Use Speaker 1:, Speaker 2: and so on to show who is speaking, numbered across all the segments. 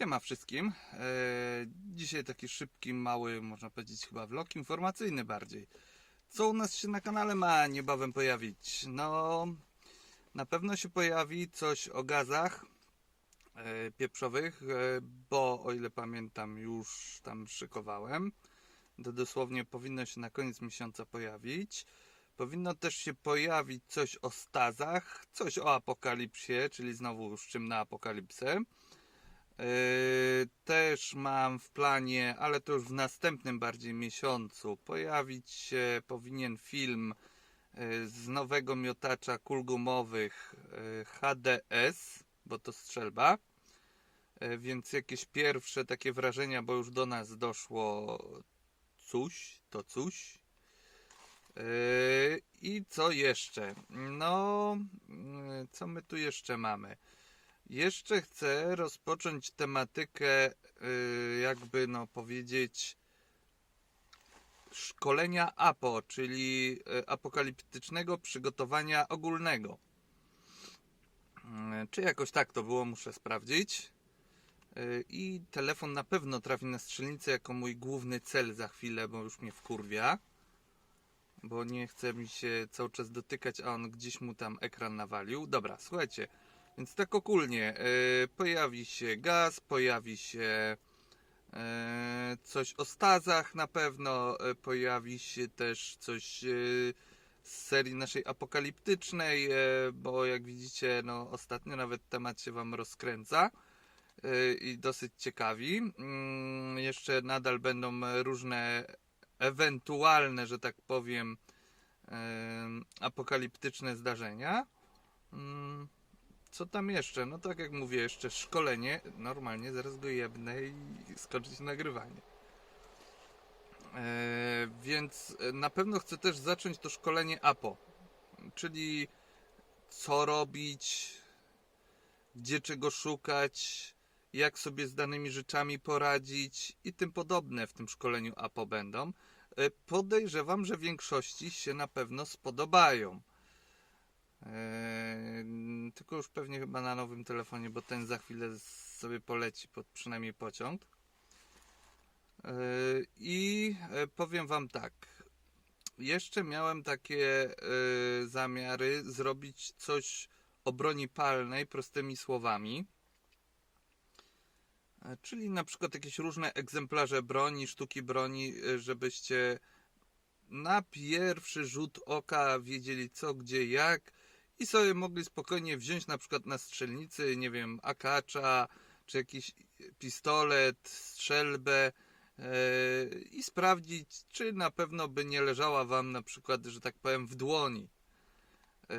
Speaker 1: Siema wszystkim. E, dzisiaj taki szybki, mały, można powiedzieć chyba vlog informacyjny bardziej. Co u nas się na kanale ma niebawem pojawić? No, na pewno się pojawi coś o gazach e, pieprzowych, e, bo o ile pamiętam już tam szykowałem. To dosłownie powinno się na koniec miesiąca pojawić. Powinno też się pojawić coś o stazach, coś o apokalipsie, czyli znowu z czym na apokalipsę. Yy, Też mam w planie, ale to już w następnym bardziej miesiącu, pojawić się powinien film yy, z nowego miotacza kul gumowych yy, HDS, bo to strzelba. Więc jakieś pierwsze takie wrażenia, bo już do nas doszło coś, to coś. I co jeszcze? No, co my tu jeszcze mamy? Jeszcze chcę rozpocząć tematykę, yy, jakby no powiedzieć, szkolenia APO, czyli yy, apokaliptycznego przygotowania ogólnego. Yy, Czy jakoś tak to było, muszę sprawdzić. I telefon na pewno trafi na strzelnicę jako mój główny cel za chwilę, bo już mnie wkurwia. Bo nie chce mi się cały czas dotykać, a on gdzieś mu tam ekran nawalił. Dobra, słuchajcie. Więc tak ogólnie y, pojawi się gaz, pojawi się y, coś o stazach na pewno, y, pojawi się też coś z serii naszej apokaliptycznej, bo jak widzicie, no ostatnio nawet temat się wam rozkręca i dosyć ciekawi. Mm, jeszcze nadal będą różne ewentualne, że tak powiem, apokaliptyczne zdarzenia. Mm, co tam jeszcze? No tak jak mówię, jeszcze szkolenie. Normalnie zaraz go jebnę i skończyć nagrywanie. E, więc e, na pewno chcę też zacząć to szkolenie APO. Czyli co robić, gdzie czego szukać, jak sobie z danymi rzeczami poradzić i tym podobne w tym szkoleniu APO będą. E, Podejrzewam, że większości się na pewno spodobają. Eee, tylko już pewnie chyba na nowym telefonie, bo ten za chwilę sobie poleci pod przynajmniej pociąg. Eee, I e, powiem Wam tak. Jeszcze miałem takie e, zamiary zrobić coś o broni palnej prostymi słowami. E, Czyli na przykład jakieś różne egzemplarze broni, sztuki broni, e, żebyście na pierwszy rzut oka wiedzieli co, gdzie, jak i sobie mogli spokojnie wziąć na przykład na strzelnicy, nie wiem, akacza, czy jakiś pistolet, strzelbę e, i sprawdzić, czy na pewno by nie leżała wam na przykład, że tak powiem, w dłoni. E,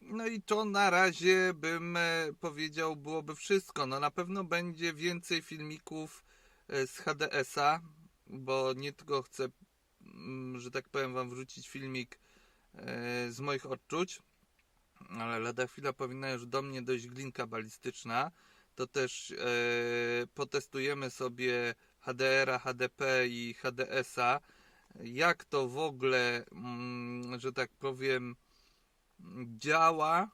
Speaker 1: No i to na razie bym e, powiedział byłoby wszystko. No na pewno będzie więcej filmików z HDS-a, bo nie tylko chcę, mm, że tak powiem, wam wrzucić filmik z moich odczuć, ale lada chwila powinna już do mnie dojść glinka balistyczna. To też e, potestujemy sobie HDR-a, HDP i HDS-a. Jak to w ogóle, mm, że tak powiem, działa.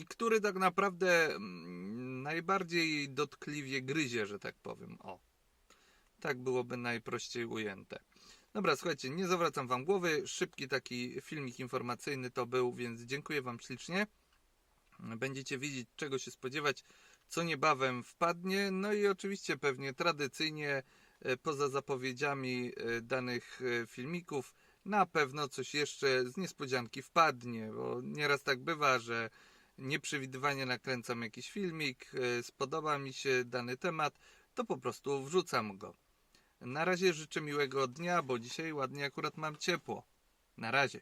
Speaker 1: I który tak naprawdę mm, najbardziej dotkliwie gryzie, że tak powiem. O, tak byłoby najprościej ujęte. Dobra, słuchajcie, nie zawracam Wam głowy. Szybki taki filmik informacyjny to był, więc dziękuję Wam ślicznie. Będziecie wiedzieć, czego się spodziewać, co niebawem wpadnie. No i oczywiście pewnie tradycyjnie, e, poza zapowiedziami e, danych e, filmików, na pewno coś jeszcze z niespodzianki wpadnie, bo nieraz tak bywa, że nieprzewidywanie nakręcam jakiś filmik, spodoba mi się dany temat, to po prostu wrzucam go. Na razie życzę miłego dnia, bo dzisiaj ładnie akurat mam ciepło. Na razie.